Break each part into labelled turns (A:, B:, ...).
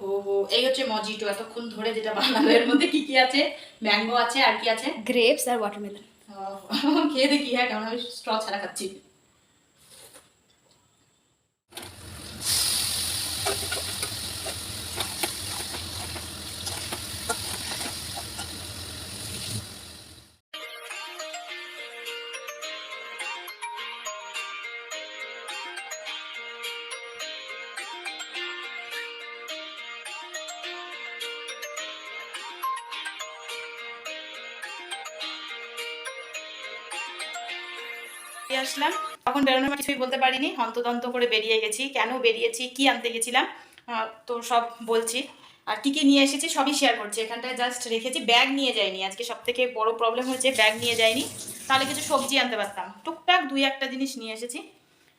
A: হো হো। এই হচ্ছে মজিটো। এতক্ষণ ধরে যেটা বানালো এর মধ্যে কি কি আছে? ম্যাঙ্গো আছে আর কি আছে?
B: গ্রেপস আর ওয়াটারমেলন।
A: খেয়ে দেখি হ্যাঁ কারণ আমি স্ট্র ছাড়া খাচ্ছি। আসলাম। তখন বেরোনোর কিছুই বলতে পারিনি। হন্তদন্ত করে বেরিয়ে গেছি। কেন বেরিয়েছি? কি আনতে গেছিলাম? তো সব বলছি। আর কি কি নিয়ে এসেছি সবই শেয়ার করছি। এখানটায় জাস্ট রেখেছি। ব্যাগ নিয়ে যাইনি। আজকে সব থেকে বড় প্রবলেম হয়েছে ব্যাগ নিয়ে যাইনি। তাহলে কিছু সবজি আনতে পারতাম। টুকটাক দুই একটা জিনিস নিয়ে এসেছি।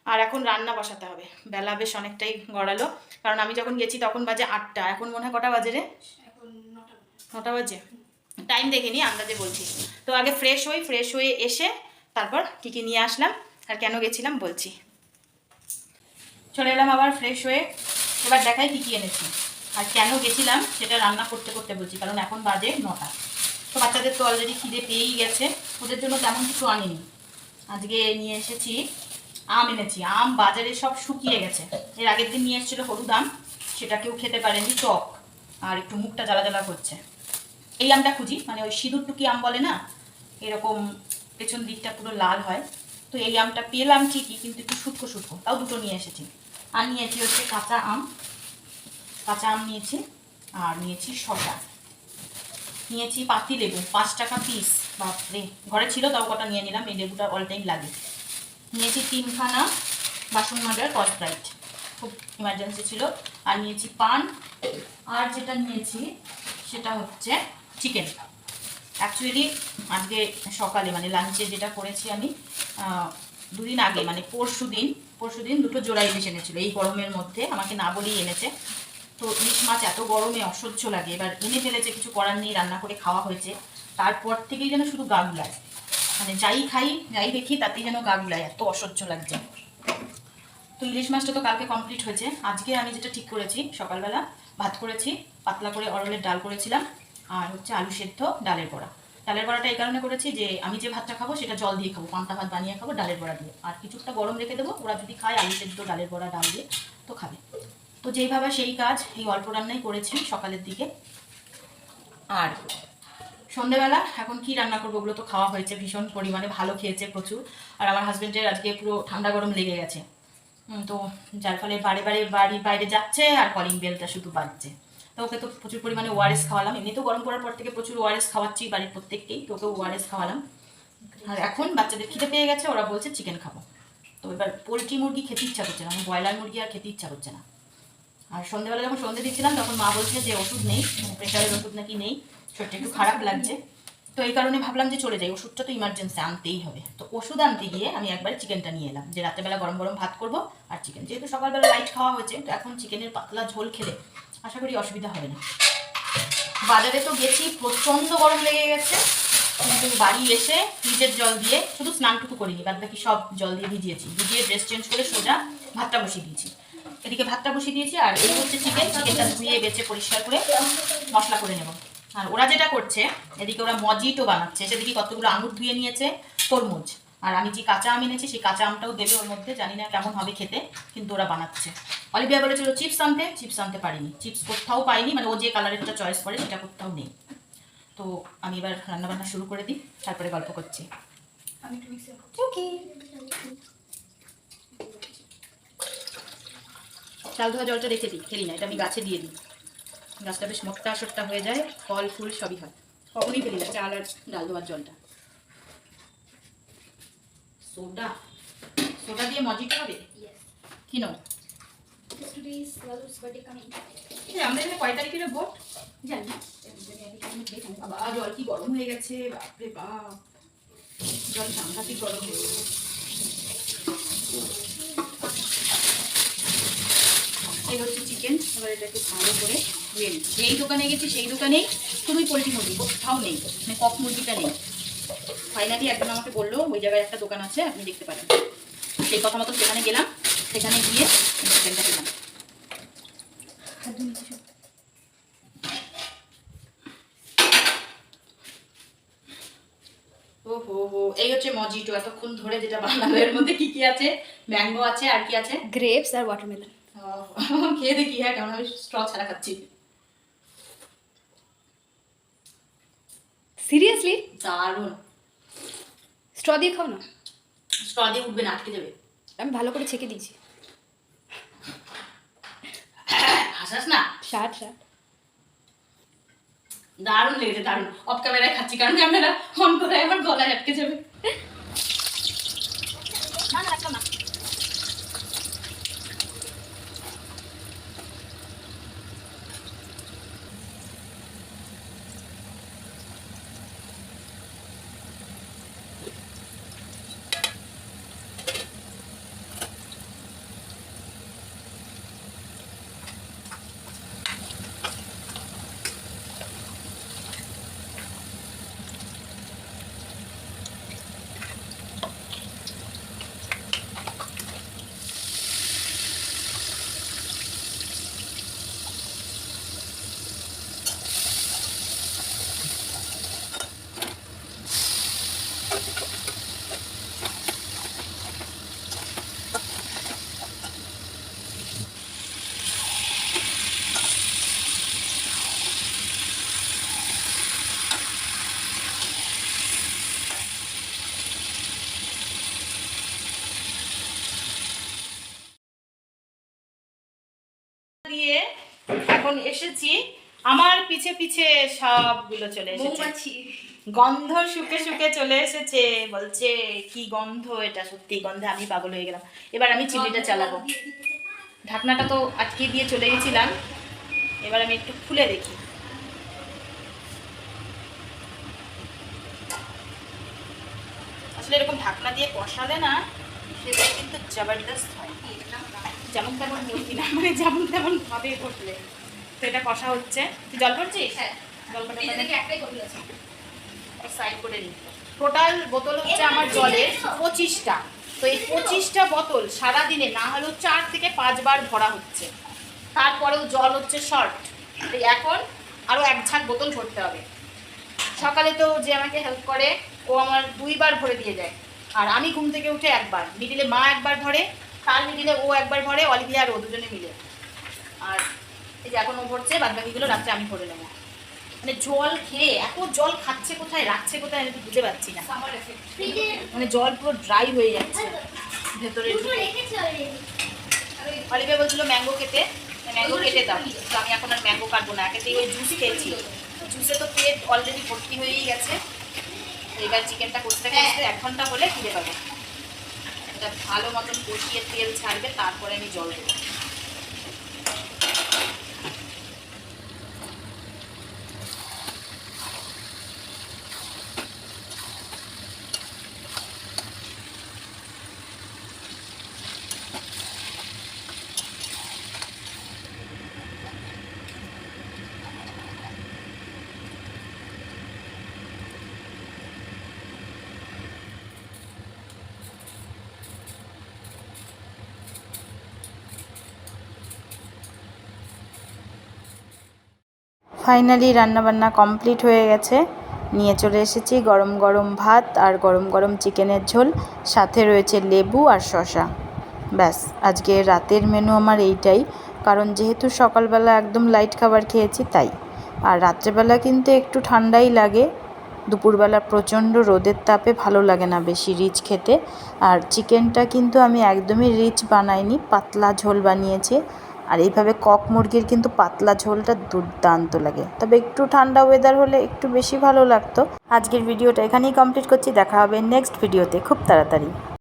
A: আর এখন রান্না বসাতে হবে। বেলা বেশ অনেকটাই গড়ালো। কারণ আমি যখন গেছি তখন বাজে আটটা। এখন মনে হয় কটা বাজে রে? নটা বাজে। টাইম দেখিনি আন্দাজে বলছি। তো আগে ফ্রেশ হই ফ্রেশ হয়ে এসে তারপর কী কী নিয়ে আসলাম আর কেন গেছিলাম বলছি। চলে এলাম আবার ফ্রেশ হয়ে। এবার দেখাই কী কী এনেছি। আর কেন গেছিলাম সেটা রান্না করতে করতে বলছি, কারণ এখন বাজে নটা। তো বাচ্চাদের তো অলরেডি খিদে পেয়েই গেছে। ওদের জন্য তেমন কিছু আনিনি। আজকে নিয়ে এসেছি আম এনেছি। আম বাজারে সব শুকিয়ে গেছে। এর আগের দিন নিয়ে এসেছিল হলুদ আম। সেটা কেউ খেতে পারেনি, টক। আর একটু মুখটা জ্বালা জ্বালা করছে। এই আমটা খুঁজি মানে ওই সিঁদুর টুকি আম বলে না? এরকম পেছন দিকটা পুরো লাল হয়। তো এই আমটা পেলাম ঠিকই, কিন্তু একটু শুটকো শুটকো। তাও দুটো নিয়ে এসেছি। আর নিয়েছি হচ্ছে কাঁচা আম। কাঁচা আম নিয়েছি, আর নিয়েছি শসা। নিয়েছি পাতি লেবু, পাঁচ টাকা পিস বাপরে, ঘরে ছিল, তাও কটা নিয়ে নিলাম, এই লেবুটা অল টাইম লাগে। নিয়েছি তিনখানা বাসন মাজার কসব্রাইট খুব ইমার্জেন্সি ছিল। আর নিয়েছি পান। আর যেটা নিয়েছি, সেটা হচ্ছে চিকেন অ্যাকচুয়ালি আজকে সকালে মানে লাঞ্চে যেটা করেছি আমি দুদিন আগে মানে পরশু দিন পরশু দিন দুটো জোড়া ইলিশ এনেছিল, এই গরমের মধ্যে, আমাকে না বলেই এনেছে। তো ইলিশ মাছ এত গরমে অসহ্য লাগে, এবার এনে ফেলেছে, কিছু করার নেই, রান্না করে খাওয়া হয়েছে। তারপর থেকেই যেন শুধু গা গুলায় মানে যাই খাই, যাই দেখি, তাতেই যেন গা গুলায় এত অসহ্য লাগছে। তো ইলিশ মাছটা তো কালকে কমপ্লিট হয়েছে। আজকে আমি যেটা ঠিক করেছি, সকালবেলা ভাত করেছি, পাতলা করে অরলের ডাল করেছিলাম। আর হচ্ছে আলু সেদ্ধ ডালের বড়া। ডালের বড়াটা এই কারণে করেছি যে আমি যে ভাতটা খাব সেটা জল দিয়ে খাব, পান্তা ভাত বানিয়ে খাব ডালের বড়া দিয়ে। আর কিছুটা গরম রেখে দেবো, ওরা যদি খায় আলু সেদ্ধ, ডালের বড়া, ডাল দিয়ে, তো খাবে। তো যেইভাবে সেই কাজ এই অল্প রান্নাই করেছি সকালের দিকে। আর সন্ধেবেলা এখন কি রান্না করব ওগুলো তো, খাওয়া হয়েছে ভীষণ পরিমাণে, ভালো খেয়েছে প্রচুর। আর আমার হাজবেন্ডের আজকে পুরো ঠান্ডা গরম লেগে গেছে। তো যার ফলে বারে বারে বাড়ি বাইরে যাচ্ছে আর কলিং বেলটা শুধু বাজছে। তো ওকে তো প্রচুর পরিমাণে ওআরএস খাওয়ালাম। এমনিতেও গরম পড়ার পর থেকে প্রচুর ওআরএস খাওয়াচ্ছি বাড়ির প্রত্যেককেই, তো ওকে ওআরএস খাওয়ালাম। আর এখন বাচ্চাদের খিদে পেয়ে গেছে, ওরা বলছে চিকেন খাব। তো এবার পোলট্রি মুরগি খেতে ইচ্ছা করছে না মানে ব্রয়লার মুরগি আর খেতে ইচ্ছা করছে না। আর সন্ধ্যেবেলা যখন সন্ধ্যে দিচ্ছিলাম, তখন মা বলছে যে ওষুধ নেই প্রেশারের ওষুধ নাকি নেই, শরীরটা একটু খারাপ লাগছে। তো এই কারণে ভাবলাম যে চলে যাই, ওষুধটা তো ইমার্জেন্সি আনতেই হবে। তো ওষুধ আনতে গিয়ে আমি একবার চিকেনটা নিয়ে এলাম, যে রাত্রেবেলা গরম গরম ভাত করব আর চিকেন যেহেতু সকালবেলা লাইট খাওয়া হয়েছে, তো এখন চিকেনের পাতলা ঝোল খেলে আশা করি অসুবিধা হবে না। বাজারে তো গেছি, প্রচণ্ড গরম লেগে গেছে। কিন্তু বাড়ি এসে ফ্রিজের জল দিয়ে শুধু স্নানটুকু করিনি, বাদ বাকি সব জল দিয়ে ভিজিয়েছি। ভিজিয়ে ড্রেস চেঞ্জ করে সোজা ভাতটা বসিয়ে দিয়েছি। এদিকে ভাতটা বসিয়ে দিয়েছি, আর এই হচ্ছে চিকেন চিকেনটা ধুয়ে, বেছে, পরিষ্কার করে মশলা করে নেব। আর ওরা যেটা করছে, এদিকে ওরা মজিটো বানাচ্ছে। সেদিকে কতগুলো আঙুর ধুয়ে নিয়েছে, তরমুজ। আর আমি যে কাঁচা আম এনেছি সেই কাঁচা আমটাও দেবে ওর মধ্যে জানি না কেমন হবে খেতে কিন্তু ওরা বানাচ্ছে। অলিভিয়া বলেছিল চিপস আনতে? চিপস আনতে পারিনি। চিপস কোথাও পাইনি মানে ও যে কালারেরটা চয়েস করে সেটা কোথাও নেই। তো আমি এবার রান্নাবান্না শুরু করে দিই তারপরে গল্প করছি। চাল ধোয়া জলটা রেখে দিই খেলি না এটা আমি গাছে দিয়ে দিই। গাছটা বেশ মোট্টা সোট্টা হয়ে যায় ফল ফুল সবই হয়। কখনই ফেলি না চাল আর ডাল ধোয়ার জলটা। সোডা। সোডা দিয়ে মজিটা হবে. কি নাও. আমাদের এখানে কয় তারিখের ভোট
B: জানি
A: বাবা জল কি গরম হয়ে গেছে? বাপরে বাপ। জল সাংঘাতিক গরম হয়ে গেছে। এই হচ্ছে চিকেন এবার এটাকে ভালো করে ধুয়ে যেই দোকানে গেছি সেই দোকানেই শুধুই পোলট্রি মুরগি। কোথাও নেই। মানে কক মুরগিটা নেই। ফাইনালি একজন আমাকে বলল ওই জায়গায় একটা দোকান আছে আপনি দেখতে পারেন। সেই কথা মতো সেখানে গেলাম সেখানে গিয়ে চিকেনটা পেলাম। দারুণ এতক্ষণ ধরে যেটা এর মধ্যে কি কি আছে? আছে আর কি আছে?
B: গ্রেপস আর
A: খেয়ে দেখি হ্যাঁ
B: সিরিয়াসলি? স্ট্র দিয়ে খাও না?
A: স্ট্র দিয়ে উঠবে না আটকে যাবে।
B: আমি ভালো করে ছেঁকে দিয়েছি।
A: হাসাস না?
B: ষাট ষাট
A: দারুণ লেগেছে দারুণ। অফ ক্যামেরায় খাচ্ছি কারণ ক্যামেরা অন করে আমার গলায় আটকে যাবে না না রাখলাম না দিয়ে এখন এসেছি। আমার পিছে পিছে সবগুলো চলে এসেছে। গন্ধ শুকে শুকে চলে এসেছে। বলছে কি গন্ধ এটা? সত্যি গন্ধে আমি পাগল হয়ে গেলাম। এবার আমি চিলিটা চালাবো। ঢাকনাটা তো আটকে দিয়ে চলে গেছিলাম। এবার আমি একটু খুলে দেখি। আসলে এরকম ঢাকনা দিয়ে কষালে না সেটা কিন্তু জবরদস্ত যেমন তেমন বলছি না মানে যেমন তেমন ভাবে ঘটলে তো এটা কষা হচ্ছে। তুই জল
B: হ্যাঁ। নিজে থেকে একটাই বোতল আছে।
A: সাইড করে নিই টোটাল বোতল হচ্ছে আমার জলের পঁচিশটা। তো এই পঁচিশটা বোতল সারাদিনে না হলেও চার থেকে পাঁচবার ভরা হচ্ছে। তারপরেও জল হচ্ছে শর্ট। তো এখন আরও এক ঝাঁক বোতল ভরতে হবে। সকালে তো যে আমাকে হেল্প করে ও আমার দুইবার ভরে দিয়ে যায়। আর আমি ঘুম থেকে উঠে একবার। মিডিলে মা একবার ভরে তার মিডিলে ও একবার ভরে অলিভিয়া আর ও দুজনে মিলে। আর এই যে এখন ও ভরছে বাদ বাকিগুলো রাত্রে আমি ভরে নেব। মানে জল খেয়ে এত জল খাচ্ছে কোথায় রাখছে কোথায় আমি তো বুঝতে পারছি না। মানে জল পুরো ড্রাই হয়ে যাচ্ছে ভেতরে অলিভিয়া বলছিল ম্যাঙ্গো খেতে ম্যাঙ্গো কেটে দাও। তো আমি এখন আর ম্যাঙ্গো কাটবো না। একেতেই ওই জুস খেয়েছি। জুসে তো পেট অলরেডি ভর্তি হয়েই গেছে। এবার চিকেনটা করতে করতে এক ঘণ্টা হলে ফিরে পাবো। ভালো মতন কষিয়ে তেল ছাড়বে তারপরে আমি জল দেবো। ফাইনালি রান্নাবান্না কমপ্লিট হয়ে গেছে। নিয়ে চলে এসেছি গরম গরম ভাত আর গরম গরম চিকেনের ঝোল। সাথে রয়েছে লেবু আর শসা। ব্যাস, আজকে রাতের মেনু আমার এইটাই। কারণ যেহেতু সকালবেলা একদম লাইট খাবার খেয়েছি, তাই। আর রাত্রেবেলা কিন্তু একটু ঠান্ডাই লাগে। দুপুরবেলা প্রচণ্ড রোদের তাপে ভালো লাগে না বেশি রিচ খেতে। আর চিকেনটা কিন্তু আমি একদমই রিচ বানাইনি, পাতলা ঝোল বানিয়েছি। আর এইভাবে কক মুরগির কিন্তু পাতলা ঝোলটা দুর্দান্ত লাগে। তবে একটু ঠান্ডা ওয়েদার হলে একটু বেশি ভালো লাগতো। আজকের ভিডিওটা এখানেই কমপ্লিট করছি। দেখা হবে নেক্সট ভিডিওতে খুব তাড়াতাড়ি।